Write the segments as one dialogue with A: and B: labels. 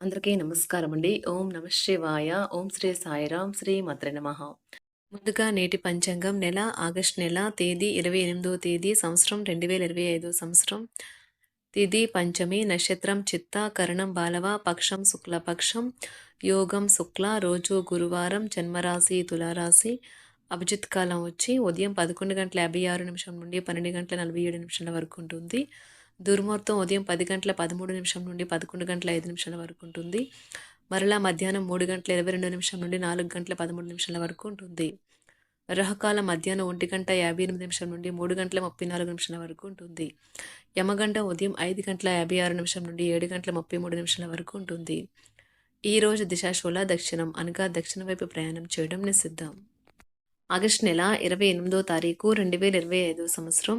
A: అందరికీ నమస్కారం అండి. ఓం నమ శివాయ. ఓం శ్రీ సాయిరాం. శ్రీ మద్ర నమ ముందుగా నేటి పంచాంగం నెల ఆగస్ట్ నెల తేదీ 28వ తేదీ సంవత్సరం 2025 సంవత్సరం తిథి పంచమి నక్షత్రం చిత్త కరణం బాలవ పక్షం శుక్లపక్షం యోగం శుక్ల రోజు గురువారం జన్మరాశి తులారాశి అభిజిత్ కాలం వచ్చి ఉదయం పదకొండు గంటల యాభై ఆరు నిమిషం నుండి పన్నెండు గంటల నలభై ఏడు నిమిషాల వరకు ఉంటుంది దుర్ముహూర్తం ఉదయం పది గంటల పదమూడు నిమిషం నుండి పదకొండు గంటల ఐదు నిమిషాల వరకు ఉంటుంది. మరలా మధ్యాహ్నం మూడు గంటల ఇరవై రెండు నిమిషం నుండి నాలుగు గంటల పదమూడు నిమిషాల వరకు ఉంటుంది. రహకాల మధ్యాహ్నం ఒంటి గంట యాభై ఎనిమిది నిమిషం నుండి మూడు గంటల ముప్పై నాలుగు నిమిషాల వరకు ఉంటుంది. యమగంట ఉదయం ఐదు గంటల యాభై ఆరు నిమిషం నుండి ఏడు గంటల ముప్పై మూడు నిమిషాల వరకు ఉంటుంది. ఈ రోజు దిశాశూల దక్షిణం అనగా దక్షిణ వైపు ప్రయాణం చేయడం నిషిద్ధం. ఆగస్టు నెల ఇరవై ఎనిమిదో తారీఖు రెండు వేల ఇరవై ఐదో సంవత్సరం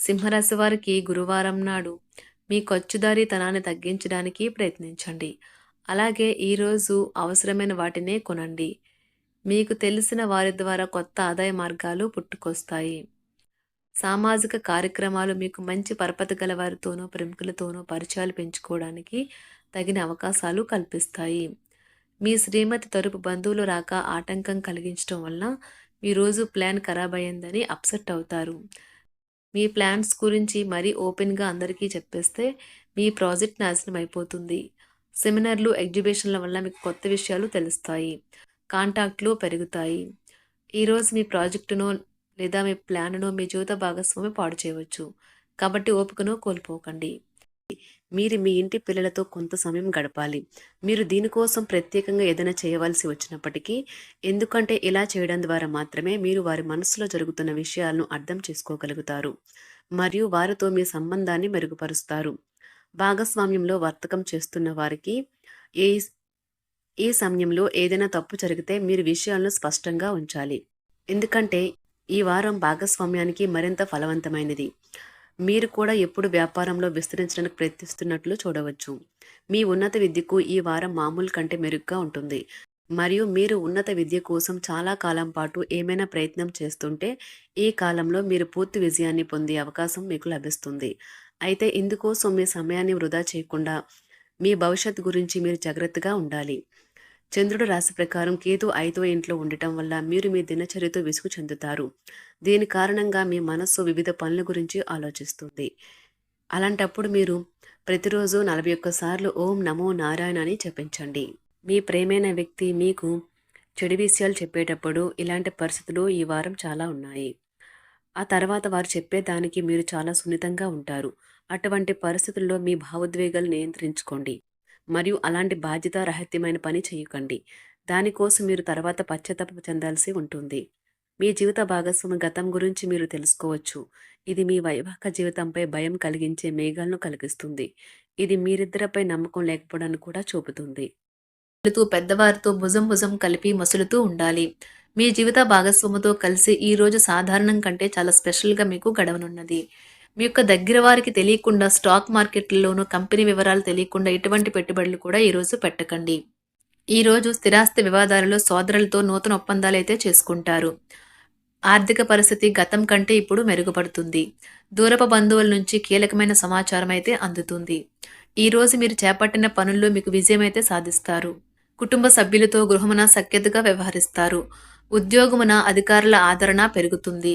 A: సింహరాశి వారికి గురువారం నాడు మీ ఖర్చుదారీతనాన్ని తగ్గించడానికి ప్రయత్నించండి. అలాగే ఈరోజు అవసరమైన వాటినే కొనండి. మీకు తెలిసిన వారి ద్వారా కొత్త ఆదాయ మార్గాలు పుట్టుకొస్తాయి. సామాజిక కార్యక్రమాలు మీకు మంచి పరపతి గల వారితోనూ ప్రముఖులతోనూ పరిచయాలు పెంచుకోవడానికి తగిన అవకాశాలు కల్పిస్తాయి. మీ శ్రీమతి తరపు బంధువులు రాక ఆటంకం కలిగించడం వల్ల మీ రోజు ప్లాన్ ఖరాబ్ అయ్యిందని అప్సెట్ అవుతారు. మీ ప్లాన్స్ గురించి మరీ ఓపెన్గా అందరికీ చెప్పేస్తే మీ ప్రాజెక్ట్ నాశనం అయిపోతుంది. సెమినార్లు ఎగ్జిబిషన్ల వల్ల మీకు కొత్త విషయాలు తెలుస్తాయి. కాంటాక్ట్లు పెరుగుతాయి. ఈరోజు మీ ప్రాజెక్టును లేదా మీ ప్లాన్ను మీ జీవిత భాగస్వామి పాడు చేయవచ్చు. కాబట్టి ఓపికను కోల్పోకండి. మీరు మీ ఇంటి పిల్లలతో కొంత సమయం గడపాలి. మీరు దీనికోసం ప్రత్యేకంగా ఏదైనా చేయవలసి వచ్చినప్పటికీ ఎందుకంటే ఇలా చేయడం ద్వారా మాత్రమే మీరు వారి మనసులో జరుగుతున్న విషయాలను అర్థం చేసుకోగలుగుతారు మరియు వారితో మీ సంబంధాన్ని మెరుగుపరుస్తారు. భాగస్వామ్యంలో వర్తకం చేస్తున్న వారికి ఏ ఈ సమయంలో ఏదైనా తప్పు జరిగితే మీరు విషయాలను స్పష్టంగా ఉంచాలి. ఎందుకంటే ఈ వారం భాగస్వామ్యానికి మరింత ఫలవంతమైనది. మీరు కూడా ఎప్పుడు వ్యాపారంలో విస్తరించడానికి ప్రయత్నిస్తున్నట్లు చూడవచ్చు. మీ ఉన్నత విద్యకు ఈ వారం మామూలు కంటే మెరుగ్గా ఉంటుంది. మరియు మీరు ఉన్నత విద్య కోసం చాలా కాలం పాటు ఏమైనా ప్రయత్నం చేస్తుంటే ఈ కాలంలో మీరు పూర్తి విజయాన్ని పొందే అవకాశం మీకు లభిస్తుంది. అయితే ఇందుకోసం మీ సమయాన్ని వృధా చేయకుండా మీ భవిష్యత్తు గురించి మీరు జాగ్రత్తగా ఉండాలి. చంద్రుడు రాశి ప్రకారం కేతు ఐదో ఇంట్లో ఉండటం వల్ల మీరు మీ దినచర్యతో విసుగు చెందుతారు. దీని కారణంగా మీ మనస్సు వివిధ పనుల గురించి ఆలోచిస్తుంది. అలాంటప్పుడు మీరు ప్రతిరోజు నలభై ఒక్కసార్లు ఓం నమో నారాయణ అని చెప్పించండి మీ ప్రేమైన వ్యక్తి మీకు చెడు విషయాలు చెప్పేటప్పుడు ఇలాంటి పరిస్థితులు ఈ వారం చాలా ఉన్నాయి. ఆ తర్వాత వారు చెప్పేదానికి మీరు చాలా సున్నితంగా ఉంటారు. అటువంటి పరిస్థితుల్లో మీ భావోద్వేగాలు నియంత్రించుకోండి. మరియు అలాంటి బాధ్యత రహత్యమైన పని చేయకండి. దానికోసం మీరు తర్వాత పశ్చాత్తాప చెందాల్సి ఉంటుంది. మీ జీవిత భాగస్వామి గతం గురించి మీరు తెలుసుకోవచ్చు. ఇది మీ వైవాహిక జీవితంపై భయం కలిగించే మేఘాలను కలిగిస్తుంది. ఇది మీరిద్దరిపై నమ్మకం లేకపోవడాన్ని కూడా చూపుతుంది. మసులుతూ పెద్దవారితో భుజం భుజం కలిపి మసులుతూ ఉండాలి. మీ జీవిత భాగస్వామితో కలిసి ఈ రోజు సాధారణం కంటే చాలా స్పెషల్గా మీకు గడవనున్నది. మీ యొక్క దగ్గర వారికి తెలియకుండా స్టాక్ మార్కెట్లలోనూ కంపెనీ వివరాలు తెలియకుండా ఎటువంటి పెట్టుబడులు కూడా ఈరోజు పెట్టకండి. ఈరోజు స్థిరాస్తి వివాదాలలో సోదరులతో నూతన ఒప్పందాలు అయితే చేసుకుంటారు. ఆర్థిక పరిస్థితి గతం కంటే ఇప్పుడు మెరుగుపడుతుంది. దూరపు బంధువుల నుంచి కీలకమైన సమాచారం అయితే అందుతుంది. ఈరోజు మీరు చేపట్టిన పనుల్లో మీకు విజయం అయితే సాధిస్తారు. కుటుంబ సభ్యులతో గృహమున సఖ్యతగా వ్యవహరిస్తారు. ఉద్యోగమున అధికారుల ఆదరణ పెరుగుతుంది.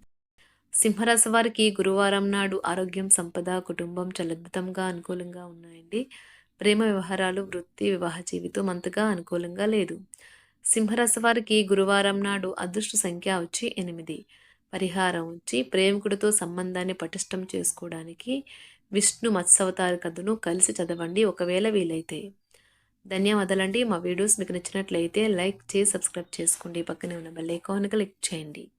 A: సింహరాశి వారికి గురువారం నాడు ఆరోగ్యం సంపద కుటుంబం చాలా అనుకూలంగా ఉన్నాయండి. ప్రేమ వ్యవహారాలు వృత్తి వివాహ జీవితం అంతగా అనుకూలంగా లేదు. సింహరాశి వారికి గురువారం నాడు అదృష్ట సంఖ్య వచ్చి ఎనిమిది. పరిహారం వచ్చి ప్రేమికుడితో సంబంధాన్ని పటిష్టం చేసుకోవడానికి విష్ణు మత్స్యవతార కథను కలిసి చదవండి ఒకవేళ వీలైతే. ధన్యవాదాలండి. మా వీడియోస్ మీకు నచ్చినట్లయితే లైక్ చేసి సబ్స్క్రైబ్ చేసుకోండి. పక్కనే ఉన్న బెల్ ఐకాన్ క్లిక్ చేయండి.